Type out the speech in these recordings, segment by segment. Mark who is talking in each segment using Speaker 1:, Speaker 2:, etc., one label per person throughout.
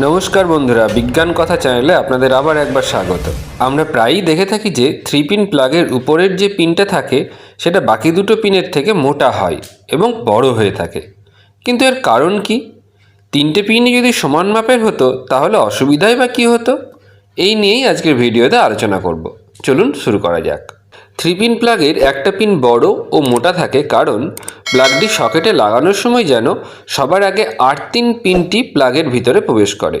Speaker 1: নমস্কার বন্ধুরা, বিজ্ঞান কথা চ্যানেলে আপনাদের আবার একবার স্বাগত। আমরা প্রায়ই দেখে থাকি যে থ্রি পিন প্লাগের উপরের যে পিনটা থাকে, সেটা বাকি দুটো পিনের থেকে মোটা হয় এবং বড় হয়ে থাকে। কিন্তু এর কারণ কি? তিনটে পিনই যদি সমান মাপের হতো, তাহলে অসুবিধাই বা কী হতো? এই নিয়েই আজকের ভিডিওতে আলোচনা করব। চলুন শুরু করা যাক। থ্রি পিন প্লাগের একটা পিন বড় ও মোটা থাকে কারণ প্লাগটি সকেটে লাগানোর সময় যেন সবার আগে আর্থিং পিনটি প্লাগের ভিতরে প্রবেশ করে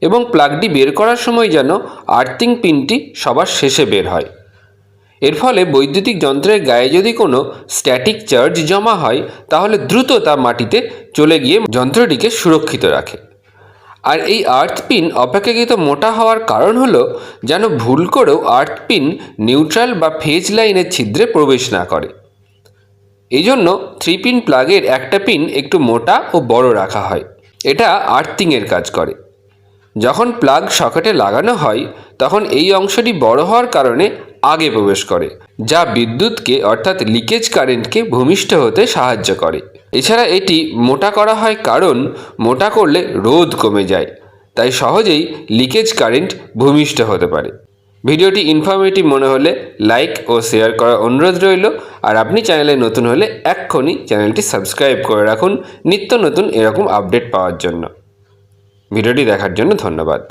Speaker 1: এবং প্লাগটি বের করার সময় যেন আর্থিং পিনটি সবার শেষে বের হয়। এর ফলে বৈদ্যুতিক যন্ত্রের গায়ে যদি কোনো স্ট্যাটিক চার্জ জমা হয়, তাহলে দ্রুত তা মাটিতে চলে গিয়ে যন্ত্রটিকে সুরক্ষিত রাখে। আর এই আর্থ পিন অপেক্ষাকৃত মোটা হওয়ার কারণ হলো যেন ভুল করেও আর্থ পিন নিউট্রাল বা ফেজ লাইনের ছিদ্রে প্রবেশ না করে। এই জন্য থ্রি পিন প্লাগের একটা পিন একটু মোটা ও বড় রাখা হয়। এটা আর্থিংয়ের কাজ করে। যখন প্লাগ সকেটে লাগানো হয়, তখন এই অংশটি বড় হওয়ার কারণে আগে প্রবেশ করে, যা বিদ্যুৎকে অর্থাৎ লিকেজ কারেন্টকে ভূমিষ্ঠ হতে সাহায্য করে। এছাড়া এটি মোটা করা হয় কারণ মোটা করলে রোধ কমে যায়, তাই সহজেই লিকেজ কারেন্ট ভূমিষ্ঠ হতে পারে। ভিডিওটি ইনফরমেটিভ মনে হলে লাইক ও শেয়ার করার অনুরোধ রইল, আর আপনি চ্যানেলে নতুন হলে এক্ষুনি চ্যানেলটি সাবস্ক্রাইব করে রাখুন নিত্য নতুন এরকম আপডেট পাওয়ার জন্য। ভিডিওটি দেখার জন্য ধন্যবাদ।